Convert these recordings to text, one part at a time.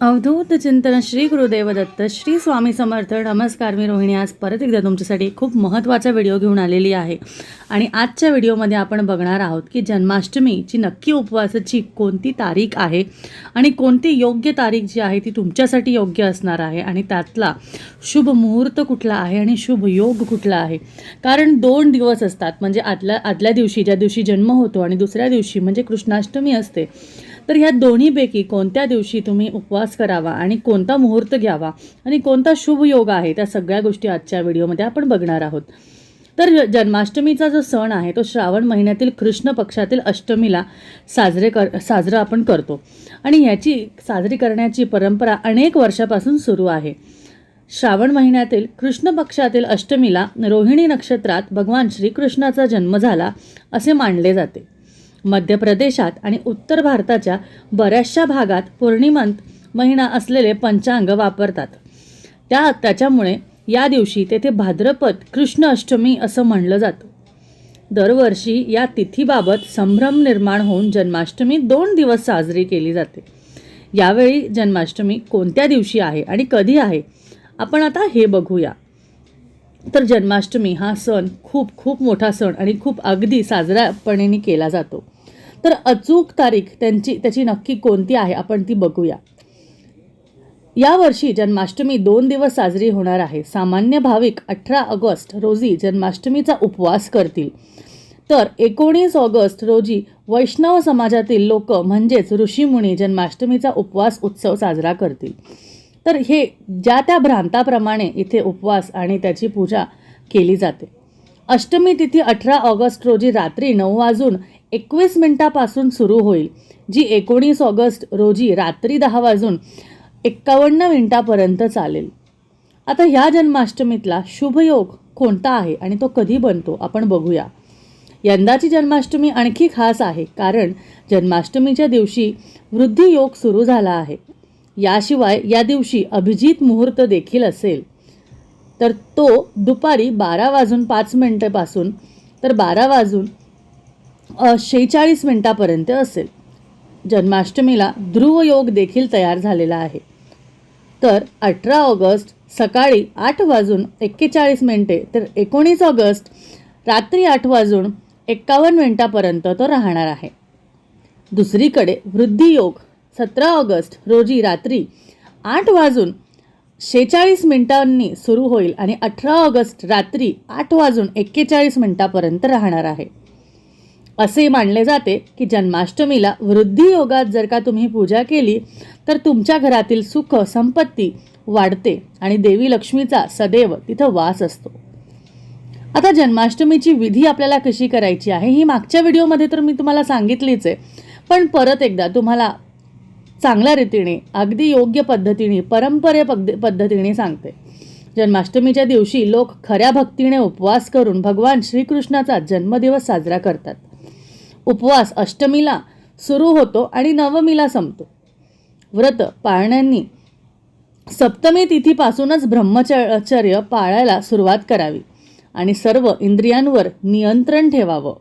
अवधूत चिंतन श्री गुरुदेव दत्त श्री स्वामी समर्थ नमस्कार मी रोहिणी. आज परत एकदा तुमच्यासाठी खूप महत्त्वाचा व्हिडिओ घेऊन आलेली आहे. आणि आजच्या व्हिडिओमध्ये आपण बघणार आहोत की जन्माष्टमीची नक्की उपवासाची कोणती तारीख आहे आणि कोणती योग्य तारीख जी आहे ती तुमच्यासाठी योग्य असणार आहे आणि त्यातला शुभ मुहूर्त कुठला आहे आणि शुभ योग कुठला आहे. कारण दोन दिवस असतात म्हणजे आदल्या आदल्या दिवशी ज्या दिवशी जन्म होतो आणि दुसऱ्या दिवशी म्हणजे कृष्णाष्टमी असते तर ह्या दोन्हीपैकी कोणत्या दिवशी तुम्ही उपवास करावा आणि कोणता मुहूर्त घ्यावा आणि कोणता शुभ योग आहे त्या सगळ्या गोष्टी आजच्या व्हिडिओमध्ये आपण बघणार आहोत. तर जन्माष्टमीचा जो सण आहे तो श्रावण महिन्यातील कृष्ण पक्षातील अष्टमीला साजरे कर साजरा आपण करतो. आणि याची साजरी करण्याची परंपरा अनेक वर्षापासून सुरू आहे. श्रावण महिन्यातील कृष्ण पक्षातील अष्टमीला रोहिणी नक्षत्रात भगवान श्रीकृष्णाचा जन्म झाला असे मानले जाते. मध्य प्रदेशात आणि उत्तर भारताच्या बऱ्याचशा भागात पौर्णिमंत महिना असलेले पंचांग वापरतात. त्या त्याच्यामुळे या दिवशी तेथे भाद्रपद कृष्ण अष्टमी असं म्हणलं जातं. दरवर्षी या तिथीबाबत संभ्रम निर्माण होऊन जन्माष्टमी दोन दिवस साजरी केली जाते. यावेळी जन्माष्टमी कोणत्या दिवशी आहे आणि कधी आहे? आपण आता हे बघूया. तर जन्माष्टमी हा सण खूप खूप मोठा सण आणि खूप अगदी साजरापणेने केला जातो. तर अचूक तारीख त्यांची त्याची नक्की कोणती आहे आपण ती बघूया. यावर्षी जन्माष्टमी दोन दिवस साजरी होणार आहे. सामान्य भाविक अठरा ऑगस्ट रोजी जन्माष्टमीचा उपवास करतील. तर एकोणीस ऑगस्ट रोजी वैष्णव समाजातील लोक म्हणजेच ऋषीमुनी जन्माष्टमीचा उपवास उत्सव साजरा करतील. तर हे ज्या त्या भ्रांताप्रमाणे इथे उपवास आणि त्याची पूजा केली जाते. अष्टमी तिथी अठरा ऑगस्ट रोजी रात्री नऊ वाजून एकवीस मिनिटापासून सुरू होईल जी एकोणीस ऑगस्ट रोजी रात्री दहा वाजून एक्कावन्न मिनिटापर्यंत चालेल. आता ह्या जन्माष्टमीतला शुभयोग कोणता आहे आणि तो कधी बनतो आपण बघूया. यंदाची जन्माष्टमी आणखी खास आहे कारण जन्माष्टमीच्या दिवशी वृद्धी योग सुरू झाला आहे. याशिवाय या दिवशी अभिजित मुहूर्त देखील असेल. तर तो दुपारी बारा वाजून पाच मिनटापासून तर बारा वाजून शेहेचाळीस मिनटापर्यंत असेल. जन्माष्टमीला ध्रुव योग देखील तयार झालेला आहे. तर अठरा ऑगस्ट सकाळी आठ वाजून एक्केचाळीस मिनटे तर एकोणीस ऑगस्ट रात्री आठ वाजून एक्कावन्न मिनटापर्यंत तो राहणार आहे. दुसरीकडे वृद्धियोग सतरा ऑगस्ट रोजी रात्री आठ वाजून शेहेचाळीस मिनिटांनी सुरू होईल आणि अठरा ऑगस्ट रात्री आठ वाजून एक्केचाळीस मिनिटापर्यंत राहणार आहे. असे मानले जाते की जन्माष्टमीला वृद्धी योगात जर का तुम्ही पूजा केली तर तुमच्या घरातील सुख संपत्ती वाढते आणि देवी लक्ष्मीचा सदैव तिथं वास असतो. आता जन्माष्टमीची विधी आपल्याला कशी करायची आहे ही मागच्या व्हिडिओमध्ये तर मी तुम्हाला सांगितलीच आहे. पण परत एकदा तुम्हाला चांगल्या रीतीने अगदी योग्य पद्धतीने परंपरे पद्धतीने सांगते. जन्माष्टमीच्या दिवशी लोक खऱ्या भक्तीने उपवास करून भगवान श्रीकृष्णाचा जन्मदिवस साजरा करतात. उपवास अष्टमीला सुरू होतो आणि नवमीला संपतो. व्रत पाळण्यांनी सप्तमी तिथीपासूनच ब्रह्मचर्य पाळायला सुरुवात करावी आणि सर्व इंद्रियांवर नियंत्रण ठेवावं.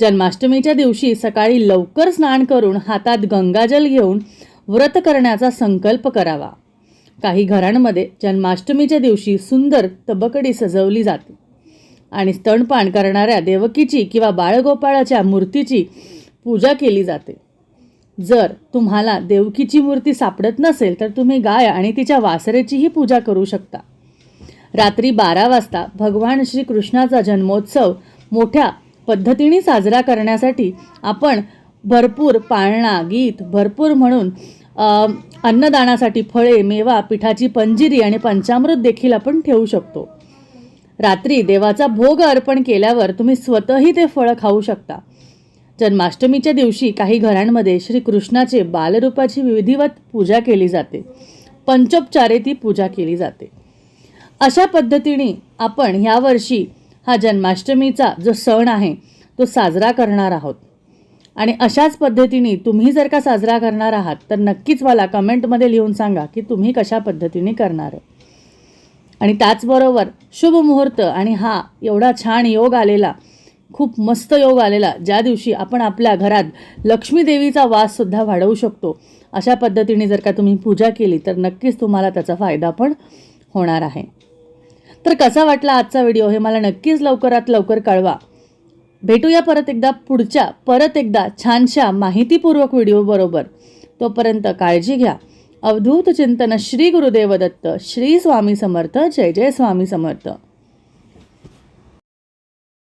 जन्माष्टमीच्या दिवशी सकाळी लवकर स्नान करून हातात गंगाजल घेऊन व्रत करण्याचा संकल्प करावा. काही घरांमध्ये जन्माष्टमीच्या दिवशी सुंदर तबकडी सजवली जाते. आणि स्तनपान करणाऱ्या देवकीची किंवा बाळगोपाळाच्या मूर्तीची पूजा केली जाते. जर तुम्हाला देवकीची मूर्ती सापडत नसेल तर तुम्ही गाय आणि तिच्या वासरेचीही पूजा करू शकता. रात्री बारा वाजता भगवान श्रीकृष्णाचा जन्मोत्सव मोठ्या पद्धतीने साजरा करण्यासाठी आपण भरपूर पाळणा गीत भरपूर म्हणून अन्नदानासाठी फळे मेवा पिठाची पंजिरी आणि पंचामृत देखील आपण ठेवू शकतो. रात्री देवाचा भोग अर्पण केल्यावर तुम्ही स्वतःही ते फळं खाऊ शकता. जन्माष्टमीच्या दिवशी काही घरांमध्ये श्रीकृष्णाचे बालरूपाची विधिवत पूजा केली जाते. पंचोपचारे ती पूजा केली जाते. अशा पद्धतीने आपण यावर्षी हा जन्माष्टमीचा जो सण आहे तो साजरा करणार आहोत. आणि अशाच पद्धतीने तुम्ही जर का साजरा करणार आहात तर नक्कीच मला कमेंटमध्ये लिहून सांगा की तुम्ही कशा पद्धतीने करणार आहे आणि त्याचबरोबर शुभ मुहूर्त आणि हा एवढा छान योग आलेला खूप मस्त योग आलेला ज्या दिवशी आपण आपल्या घरात लक्ष्मीदेवीचा वाससुद्धा वाढवू शकतो अशा पद्धतीने जर का तुम्ही पूजा केली तर नक्कीच तुम्हाला त्याचा फायदा पण होणार आहे. तर कसा वाटला आजचा व्हिडिओ हे मला नक्कीच लवकरात लवकर कळवा. भेटूया परत एकदा पुढच्या परत एकदा छानशा माहितीपूर्वक व्हिडिओबरोबर तोपर्यंत काळजी घ्या. अवधूत चिंतन श्री गुरुदेव दत्त श्री स्वामी समर्थ जय जय स्वामी समर्थ